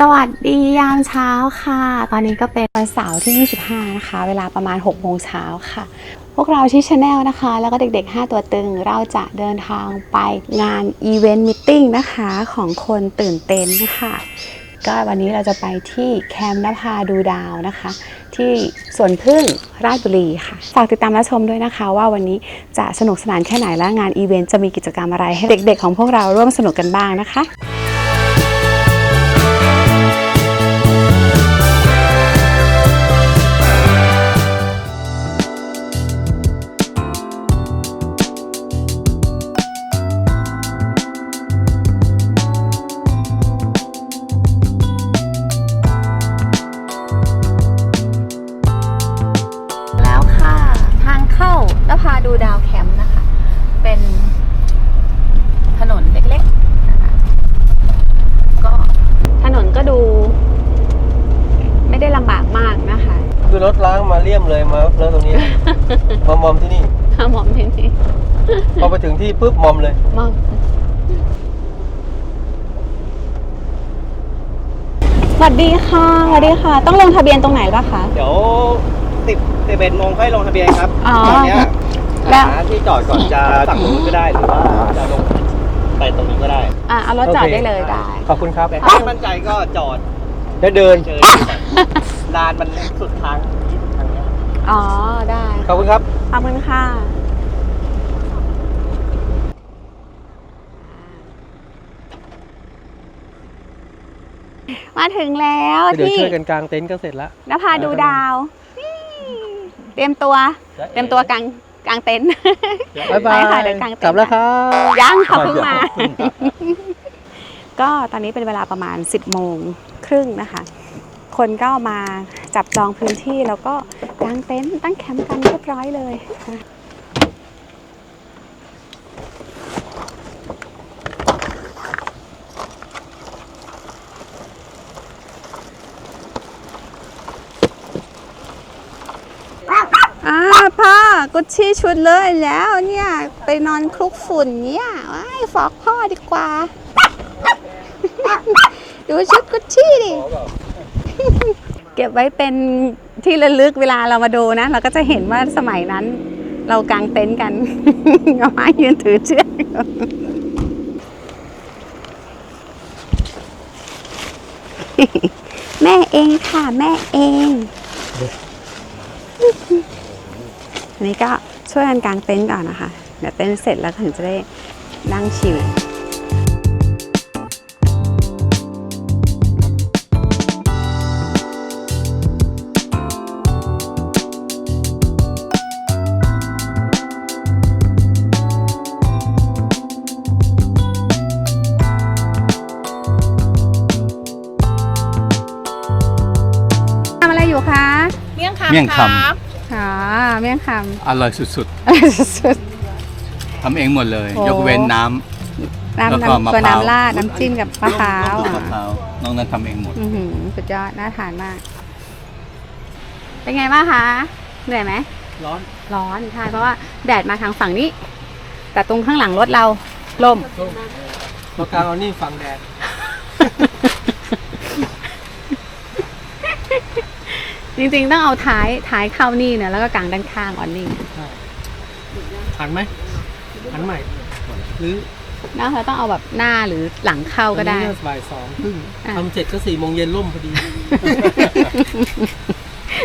สวัสดียามเช้าค่ะ ตอนนี้ก็เป็นวันเสาร์ที่ 25 นะคะ เวลาประมาณ 6 โมงเช้าค่ะ พวกเราที่ชาแนลนะคะ แล้วก็เด็กๆ 5 ตัวตึง เราจะเดินทางไปงานอีเวนต์มิทติ้งนะคะของคนตื่นเต้นค่ะก็วันนี้เราจะไปที่แคมป์นภาดูดาวนะคะ ที่สวนพึ่งราชบุรีค่ะ ฝากติดตามรับชมด้วยนะคะ ว่าวันนี้จะสนุกสนานแค่ไหนและงานอีเวนต์จะมีกิจกรรมอะไรให้เด็กๆ ของพวกเราร่วมสนุกกันบ้างนะคะ พอไปถึงที่ปุ๊บมอมเลย มอมสวัสดีค่ะสวัสดีค่ะ ต้องลงทะเบียนตรงไหนบ้างคะ เดี๋ยวสิบสิบเอ็ดโมงค่อยลงทะเบียนครับอ๋อตอนเนี้ยแล้ว หาที่จอดก่อนจะฝั่งนู้นก็ได้หรือว่าจะลงไปตรงนี้ก็ได้อะเอารถจอดได้เลยได้ ขอบคุณครับแต่ถ้าไม่มั่นใจก็จอดแล้วเดิน เจอลานมันสุดทางที่ทางเนี้ย อ๋อได้ ขอบคุณครับ ขอบคุณค่ะ มาถึงแล้วเดี๋ยวที่ช่วยกันกางเต็นท์ก็เสร็จแล้วนภาดูดาวนี่เตรียมตัว เตรียมตัวกลางกลางเต็นท์บ๊ายบายไปค่ะเดี๋ยวกางเต็นท์กลับแล้วครับ ยังค่ะเพิ่งมา ก็ตอนนี้เป็นเวลาประมาณ 10โมงครึ่งนะคะ คนก็มาจับจองพื้นที่แล้วก็กางเต็นท์ตั้งแคมป์กันเรียบร้อยเลยนะอ่าพ่อ กุชชี่ชุดเลยแล้วเนี่ย ไปนอนคลุกฝุ่นเนี่ยว้ายฝอกพ่อดีกว่า ดูชุดกุชชี่ดิ เก็บไว้เป็นที่ระลึกเวลาเรามาดูนะ เราก็จะเห็นว่าสมัยนั้น เรากางเต็นท์กันเอาไม้ยืนถือเชือกแม่เองค่ะ แม่เอง นนี้ก็ช่วยกันกางเต็นท์ก่อนนะคะ เดี๋ยวเต็นท์เสร็จแล้วถึงจะได้นั่งชิลทำอะไรอยู่คะ เมี่ยงคำเมี่ยงคำ ครับอ๋อ เมี่ยงคอร่อยสุดำสุด ๆทำเองหมดเลย โอ้ ยกเว้นน้น้ำแล้วก็น้ำมะตัวพร้าวน้ำราดน้ำจิ้มกับมะพร้าวำอะมะพร้าวนอกนั้นทำเองหมด อื้อหือสุดยอดน่าทานมาก เป็นไงบ้างคะเหนื่อยไหม ร้อนร้อนใช่เพราะว่าแดดมาทางฝั่งนี้ แต่ตรงข้างหลังรถเราล่มเรากางเอานี่ฝั่งแดด จริงๆต้องเอาท้ายท้ายเข้านี่เนี่ยแล้วก็กางด้านข้างออนนี่หันไหมหันใหม่หรือนะเราต้องเอาแบบหน้าหรือหลังเข้าก็ได้ตอนนี้บ่ายสองครึ่งอะทำเสร็จก็สี่โมงเย็นล่มพอดี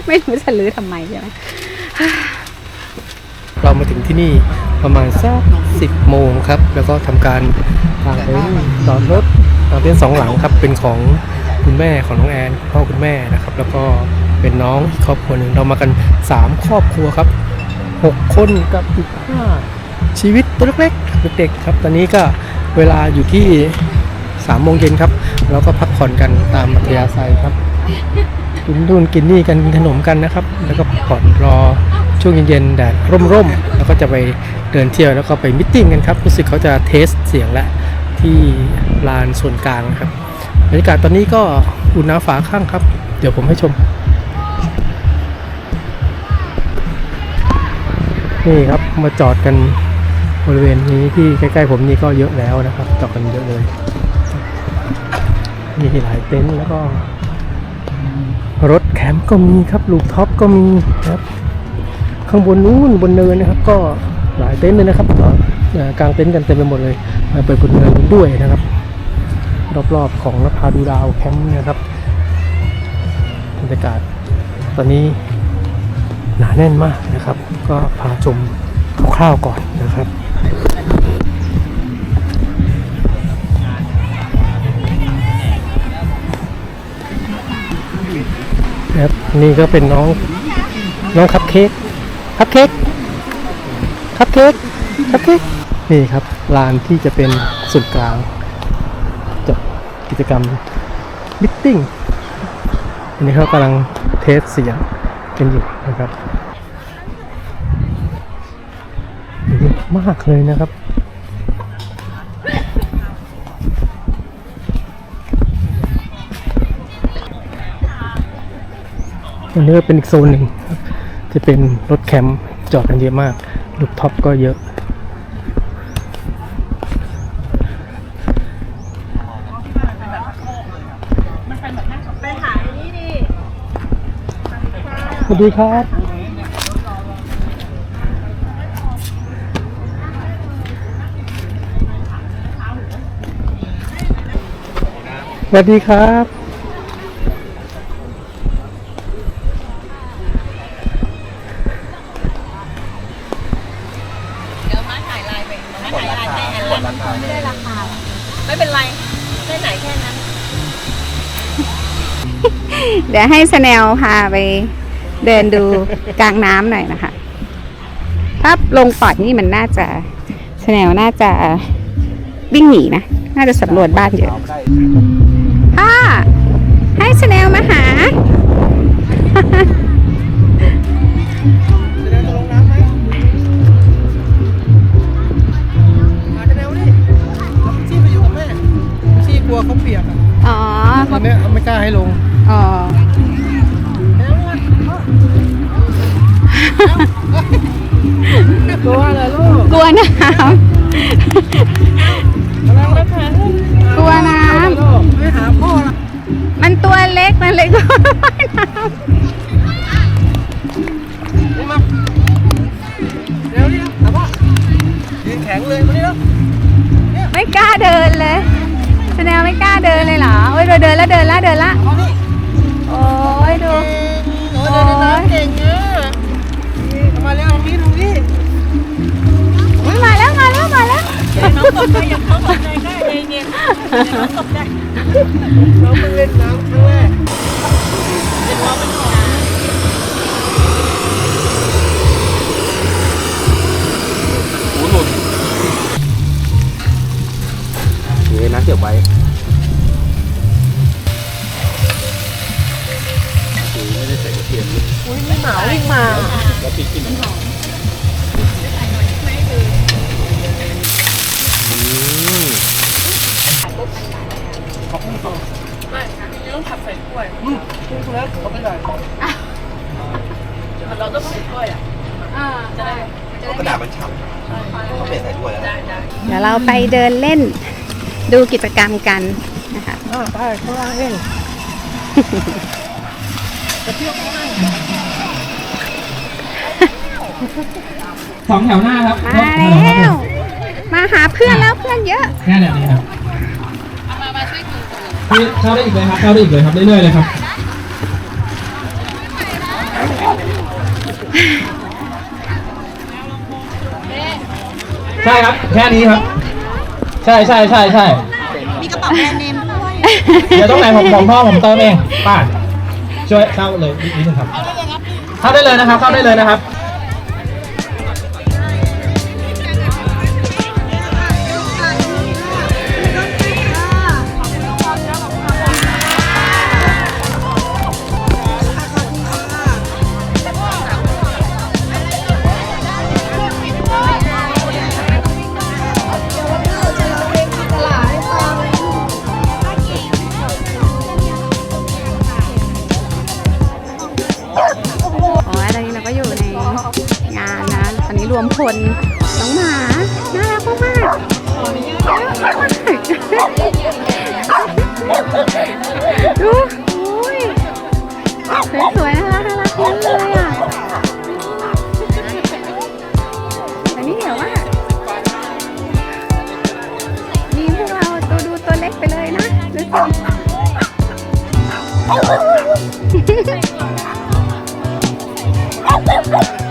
ไม่รู้จะลื้อทำไมใช่ไหมเรามาถึงที่นี่ประมาณสักสิบโมงครับ แล้วก็ทำการกางเต็นท์จอดรถกางเต็นท์สองหลังครับเป็นของคุณแม่ของน้องแอนพ่อคุณแม่นะครับ แล้วก็ เป็นน้องอีกครอบครัวหนึ่งเรามากันสามครอบครัวครับหกคนกับอีกห้าชีวิตตัวเล็กๆเด็กๆครับ ตอนนี้ก็เวลาอยู่ที่สามโมงเย็นครับ เราก็พักผ่อนกันตามมัธยาศัยครับ กินนู่นกินนี่กันกินขนมกันนะครับ แล้วก็ผ่อนรอช่วงเย็นๆแดดร่มๆ แล้วก็จะไปเดินเที่ยวแล้วก็ไปมิทติ้งกันครับ รู้สึกเขาจะเทสเสียงแล้วที่ลานส่วนกลางครับบรรยากาศตอนนี้ก็อุ่นหนาฝาข้างครับ เดี๋ยวผมให้ชม นี่ครับมาจอดกันบริเวณนี้ที่ใกล้ๆผมนี่ก็เยอะแล้วนะครับ จอดกันเยอะเลย มีหลายเต็นท์แล้วก็ รถแคมป์ก็มีครับลูกท็อปก็มีครับ ข้างบนนู้นบนเนินนะครับ ก็หลายเต็นท์เลยนะครับก็เอ่อกางเต็นท์กันเต็มไปหมดเลยมาไปบนเนินด้วยนะครับ รอบๆของนภาดูดาวแคมป์นะครับบรรยากาศตอนนี้ หนาแน่นมากนะครับ ก็พาชมคร่าวๆก่อนนะครับครับนี่ก็เป็นน้องน้องคัพเค้กคัพเค้กคัพเค้กคัพเค้กนี่ครับลานที่จะเป็นศูนย์กลางจัดกิจกรรมมิทติ้งอันนี้เขากำลังเทสเสียง กันอยู่นะครับเยอะมากเลยนะครับอันนี้ก็เป็นอีกโซนหนึ่งจะเป็นรถแคมป์จอดกันเยอะมากลูกท็อปก็เยอะ สวัสดีครับ สวัสดีครับเดี๋ยวมาถ่ายไลน์ไปมาถ่ายไลน์ให้อันละไม่ได้ราคาไม่เป็นไรแค่ไหนแค่นั้น เดี๋ยวให้สแนลพาไป เดินดูกลางน้ำหน่อยนะคะถ้าลงปอดนี่มันน่าจะแนลน่าจะวิ่งหนีนะ น่าจะสำรวจบ้านเยอะ เดินล้วเดินล้วเดินละนี่โอ้ยดูโอ้ยเดินในน้ำเก่งเนอะมาเร็วพี่ตรงนี้อุ๊ยมาแล้วมาแล้วมาแล้วน้องตกใจอย่างเขาตกใจได้เย็นเย็นน้องตกใจน้องเพิ่งเล่นน้ำครั้งแรกหูหลุดเฮ้ยนะเก็บไว้ ไม่ได้ใส่กระเทียมอุ้ยมีหมาวิ่งมาแล้วพริกกินหอมกระดาษมันฉ่ำเขาเปลี่ยนใส่ถ้วยแล้วเดี๋ยวเราไปเดินเล่นดูกิจกรรมกันนะคะอ่าได้ข้างล่างเอง สองแถวหน้าครับมาแล้ว มาหาเพื่อนแล้วเพื่อนเยอะแค่แบบนี้ครับพี่เข้าได้อีกเลยครับเข้าได้อีกเลยครับเรื่อยๆเลยครับใช่ครับแค่นี้ครับ ใช่ใช่ใช่ใช่มีกระเป๋าแบรนด์เนมด้วยเดี๋ยวตรงไหนผมผมพ่อผมเติมเองป้าช่วยเข้าเลยนิดนึงครับ เข้าได้เลยนะครับ เข้าได้เลยนะครับ วมพลน้องหมา น่ารักมากดูอุ้ยสวยๆน่ารักน่ารักเยอะเลยอะอันนี้เหนียวมากมีพวกเราตัวดูตัวเล็กไปเลยนะดูสิ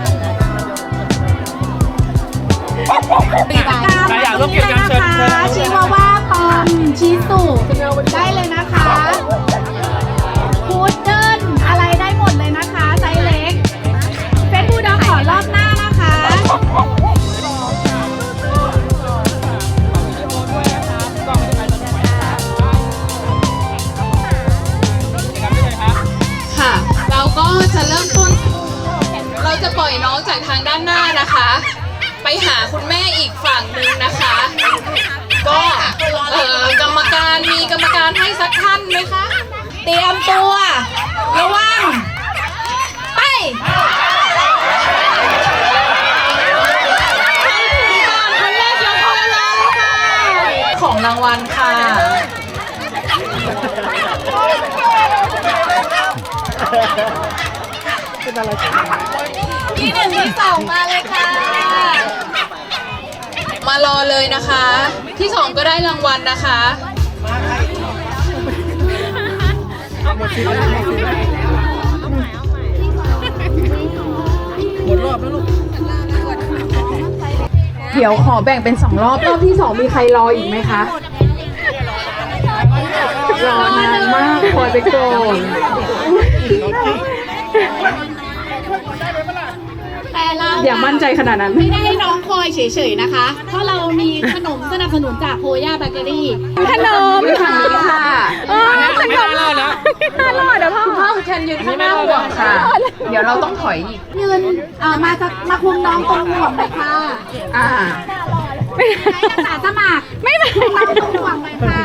ใครอยากร่วมกิจกรรมเชิญเชิญชิวาว่าปอมชิสุได้เลยนะคะ ที่หนึ่งที่สองมาเลยค่ะ มารอเลยนะคะ ที่สองก็ได้รางวัลนะคะเดี๋ยวขอแบ่งเป็นสองรอบรอบที่สองมีใครรออีกไหมคะรอนานมากคอยไปก่อน แต่เราอย่ามั่นใจขนาดนั้น ไม่ได้ให้น้องคอยเฉยๆนะคะ เพราะเรามีขนมสนับสนุนจากโพย่าเบเกอรี่ขนมไม่ทำนี้ค่ะไม่น่ารอดนะรอดเดี๋ยวพ่อคุณพ่อคุณแคนยืนข้างหน้าห่วงค่ะ เดี๋ยวเราต้องถอยอีกยืนเอ่อมาจะมาคุมน้องตรงห่วงเลยค่ะอ่าให้อาสาสมัครไม่มาน้องตรงห่วงเลยค่ะ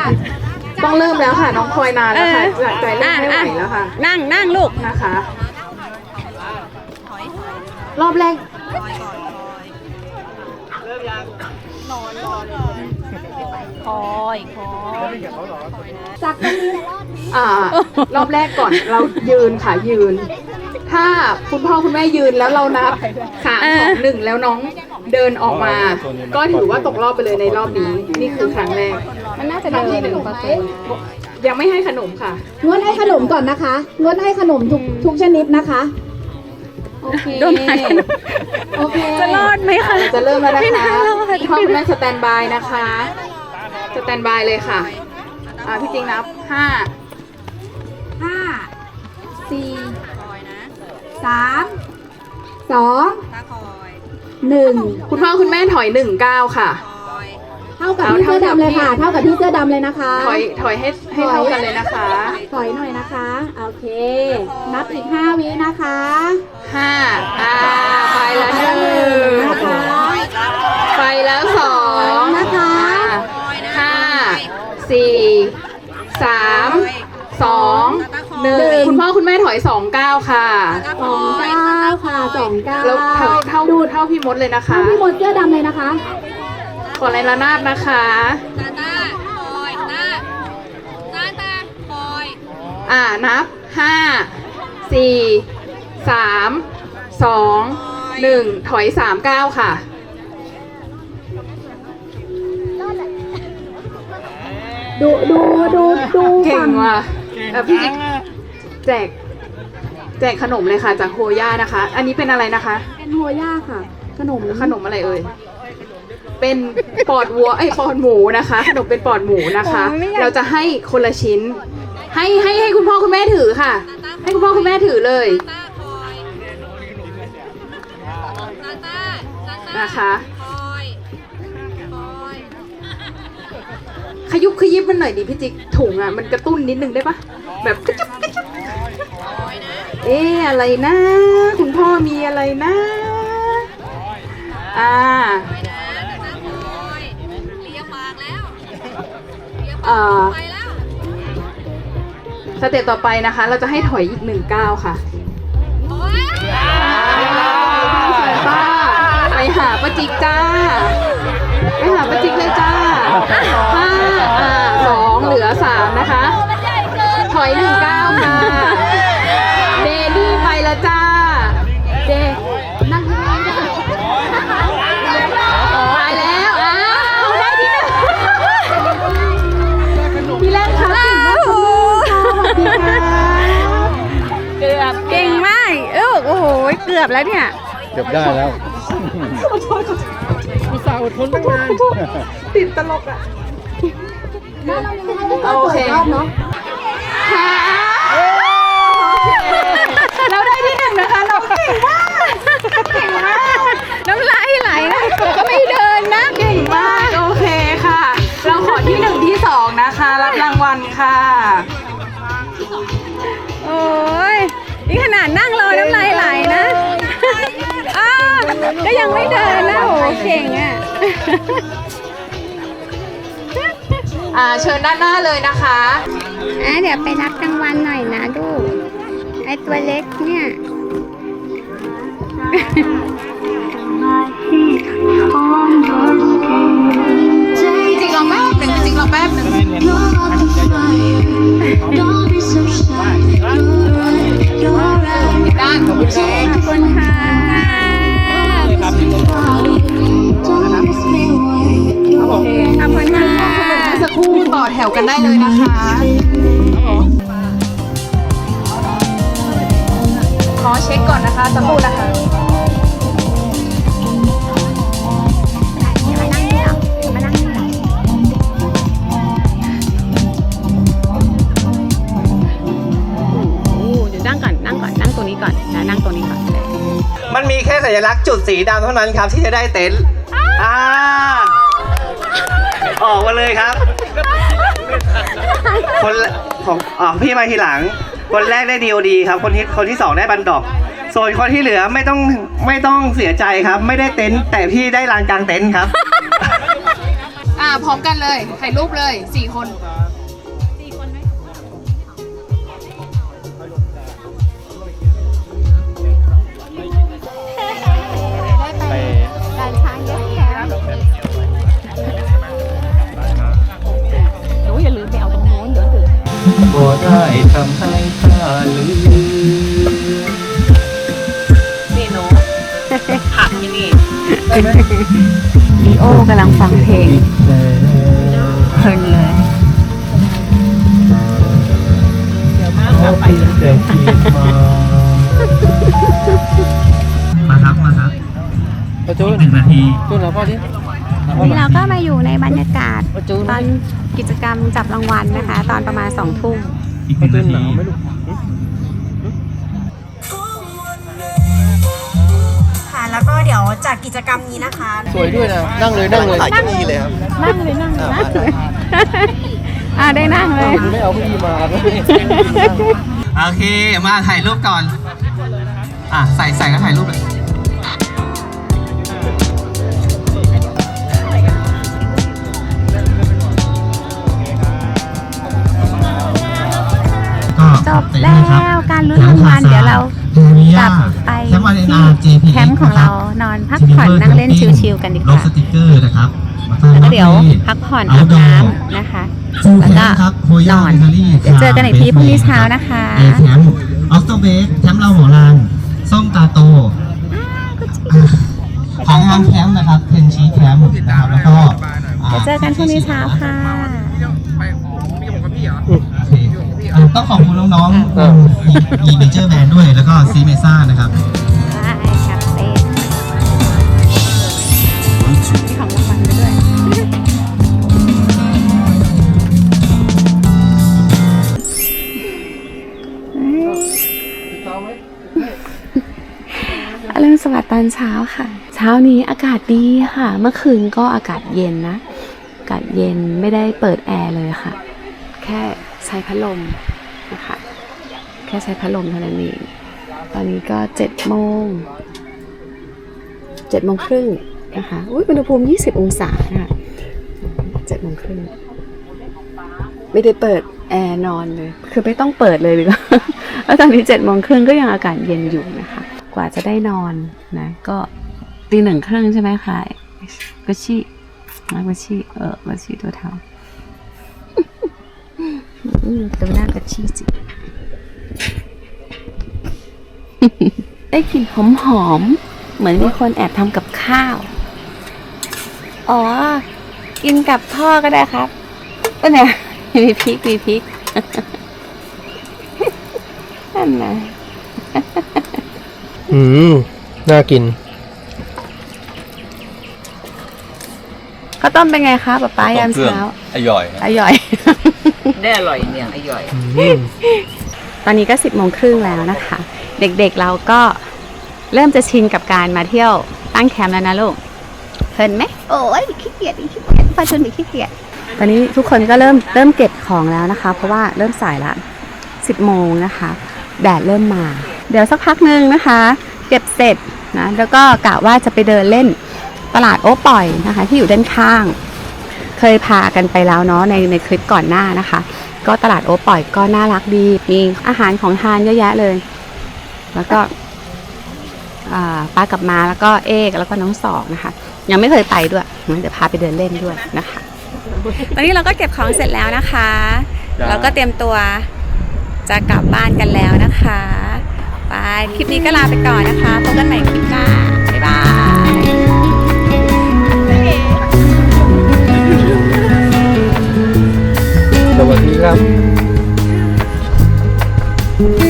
ต้องเริ่มแล้วค่ะ น้องคอยนานแล้วค่ะใจเริ่มไม่ไหวแล้วค่ะ นั่งนั่งลูกนะคะ รอบแรกจากตรงนี้อ่ารอบแรกก่อนเรายืนค่ะยืน ถ้าคุณพ่อคุณแม่ยืนแล้วเรานับสามสองหนึ่งแล้วน้องเดินออกมา ก็ถือว่าตกรอบไปเลยในรอบนี้ นี่คือครั้งแรก มันน่าจะครั้งเดิที่นหนึ่งยังไม่ให้ขนมค่ะ งดให้ขนมก่อนนะคะ งดให้ขนมทุกทุกชนิดนะคะ โอเคโดนไหมโอเค จะรอดไหมคะเราจะเริ่มแล้วนะไม่คะน่ารอดคุณพ่อคุณแม่สแตนบายนะคะ สแตนบายเลยค่ะ อ่าพี่จริงนับห้า ห้าสี่ สามสองหนึ่งคุณพ่อคุณแม่ถอยหนึ่งเก้าค่ะเท่ากับที่เสื้อดำเลยค่ะ เท่ากับที่เสื้อดำเลยนะคะ ถอยถอยให้ให้เท่ากันเลยนะคะถอยหน่อยนะคะ โอเค นับอีกห้าวินะคะห้าอ่าไปแล้วหนึ่งนะคะไปแล้วสองนะคะห้าสี่สามสองหนึ่งคุณพ่อคุณแม่ถอยสองเก้าค่ะสองเก้าค่ะส องเก้าแล้วเท่าเท่าเท่าพี่มดเลยนะคะ เท่าพี่หมดเสื้อดำเลยนะคะ ขอในระนาบนะคะอ่านับห้าสี่สามสองหนึ่งถอยสามเก้าค่ะ ดูดูดูดูเก่ฝั่งงว่ะเอ่อพี่จิ๊กแจก แจกขนมเลยค่ะ จากโฮย่านะคะ อันนี้เป็นอะไรนะคะ เป็นโฮย่าค่ะ ขนมขนมอะไรเอ่ย เป็นปอดวัวไอยปอดหมูนะคะ ขนมเป็นปอดหมูนะคะเราจะให้คนละชิ้น ให้ให้ให้คุณพ่อคุณแม่ถือค่ะ ให้คุณพ่อคุณแม่ถือเลยนะคะขยุบขยิบมันหน่อยดิพี่จิ๊กถุงอะมันกระตุ้นนิดนึงได้ปะแบบกระจุบกระจุบ เอ๊ะอะไรนะ คุณพ่อมีอะไรนะ อ่าเอ่อสเต็ปต่อไปนะคะ เราจะให้ถอยอีกหนึ่งก้าวค่ะป้าไปหาป้าจิกจ้า ไปหาป้าจิกเลยจ้าห้าอ่าสองเหลือสามนะคะ ถอยหนึ่งเก้าวค่ะ เกือบแล้วเนี่ย เกือบได้แล้วโอเครอบเนาะค่ะเราได้ที่หนึ่งนะคะ เราเก่งมากเก่งมากน้ำลายไหลนะก็ไม่เดินนะเก่งมากโอเคค่ะ เราขอที่หนึ่งที่สองนะคะ รับรางวัลค่ะโอ้ยนี่ขนาดนั่งรอน้ำลายไหลนะอ้าว ก็ยังไม่เดินนะโอ้โหเก่งอะ อ่าเชิญด้านหน้าเลยนะคะอะเดี๋ยวไปรับรางวัลหน่อยนะดูไอตัวเล็กเนี่ย กันได้เลยนะคะขอเช็คก่อนนะคะสักครู่นะคะมานั่งนี่เหรอมานั่งนี่เหรอโอ้เดี๋ยวนั่งก่อนนั่งก่อนนั่งตัวนี้ก่อนนะนั่งตัวนี้ก่อนมันมีแค่สัญลักษณ์จุดสีดำเท่านั้นครับที่จะได้เต็นท์อ่าออกมาเลยครับ คนละของอ๋อพี่มาทีหลัง คนแรกได้ดีโอดีครับ คนที่คนที่สองได้บันดอก ส่วนคนที่เหลือไม่ต้องไม่ต้องเสียใจครับ ไม่ได้เต็นท์แต่พี่ได้ลานกลางเต็นท์ครับ อ่าพร้อมกันเลยถ่ายรูปเลยสี่คน ทำให้ข้าลืมลีโอกำลังฟังเพลงเพลินเลยแล้วไปแต่คิดมา มาครับ มาครับประจูนหนึ่งนาทีจูนเราพ่อดินี่เราก็มาอยู่ในบรรยากาศตอนกิจกรรมจับรางวัลนะคะ ตอนประมาณสองทุ่ม อีกหประนึ่งจูนนาทีหนาวไหมลูกค่ะ แล้วก็เดี๋ยวจากกิจกรรมนี้นะคะ สวยด้วยนะ นั่งเลยนั่งเลยนั่งเลยนั่งเลยนั่งเลยอ่าได้นั่งเลยไม่เอาเก้าอี้มาเลยโอเค มาถ่ายรูปก่อน อะ ใส่ใส่ก็ถ่ายรูปเลย ก็จบแล้วการลุ้นรางวัลเดี๋ยวเรากลับไปที่แคมป์ของเรานอนพักผ่อนนั่งเล่นชิลๆกันดีกลบว่าสติกเกอร์นะครับแล้วก็เดี๋ยวพักผ่อนอาบน้ำนะคะ แล้วก็นอนเดี๋ยวเจอกันอีกทีพรุ่งนี้เช้านะคะเอแคมป์ออกโตเบสแคมป์เราหัวลานส้มตาโตอ่าของงานแคมป์นะครับเพนชีแคมป์นะครับแล้วก็าเดี๋ยวเจอกันพรุ่งนี้เช้าค่ะโอเคอ่า ต้องขอบคุณน้องๆวงอีเมเจอร์แบนด้วยแล้วก็ซีเมซ่านะครับบายครับเต้มีของรางวัลไปด้วยอรุณสวัสดิ์ตอนเช้าค่ะ เช้านี้อากาศดีค่ะ เมื่อคืนก็อากาศเย็นนะ อากาศเย็นไม่ได้เปิดแอร์เลยค่ะ แค่ใช้พัดลมนะคะแค่ใช้พัดลมเท่านั้นเอง ตอนนี้ก็เจ็ดโมงเจ็ดโมงครึ่งนะคะอุ้ยอุณหภูมิ 20 องศาค่ะเจ็ดโมงครึ่งไม่ได้เปิดแอร์นอนเลย คือไม่ต้องเปิดเลยดีกว่าแล้วตอนนี้เจ็ดโมงครึ่งก็ยังอากาศเย็นอยู่นะคะ กว่าจะได้นอนนะ ก็ตีหนึ่งครึ่งใช่ไหมคะก็ชิมาบัชชีเออบัชชีตัวเท้าตัวหน้าบัชชีสิ ได้กลิ่นหอมหอมๆเหมือนมีคนแอบทำกับข้าว อ๋อ กินกับพ่อก็ได้ครับก็เนี่ยมีพริกมีพริกนั่นนะอืม น่ากิน ข้าวต้มเป็นไงคะป๊าป๊ายามเช้า อร่อยอร่อย ได้อร่อยเนี่ยอร่อยอืมตอนนี้ก็สิบโมงครึ่งแล้วนะคะ เด็กๆเราก็เริ่มจะชินกับการมาเที่ยวตั้งแคมป์แล้วนะลูกเพลินไหมโอ้ยขี้เกียจอีขี้เกียจพาชนอีขี้เกียจตอนนี้ทุกคนก็เริ่มเริ่มเก็บของแล้วนะคะ เพราะว่าเริ่มสายละสิบโมงนะคะ แดดเริ่มมา เดี๋ยวสักพักหนึ่งนะคะ เก็บเสร็จนะแล้วก็กะว่าจะไปเดินเล่นตลาดโอ้ปล่อยนะคะ ที่อยู่ด้านข้าง เคยพากันไปแล้วเนาะในในคลิปก่อนหน้านะคะ ก็ตลาดโอปล่อยก็น่ารักดีมีอาหารของทานเยอะแยะเลย แล้วก็อ่าป้ากับมาแล้วก็เอกแล้วก็น้องสองนะคะ ยังไม่เคยไปด้วยงั้นเดี๋ยวพาไปเดินเล่นด้วยนะคะตอนนี้เราก็เก็บของเสร็จแล้วนะคะจ้าเราก็เตรียมตัวจะกลับบ้านกันแล้วนะคะไปคลิปนี้ก็ลาไปก่อนนะคะพบกันใหม่คลิปหน้าบ๊ายบายสวัสดีครับ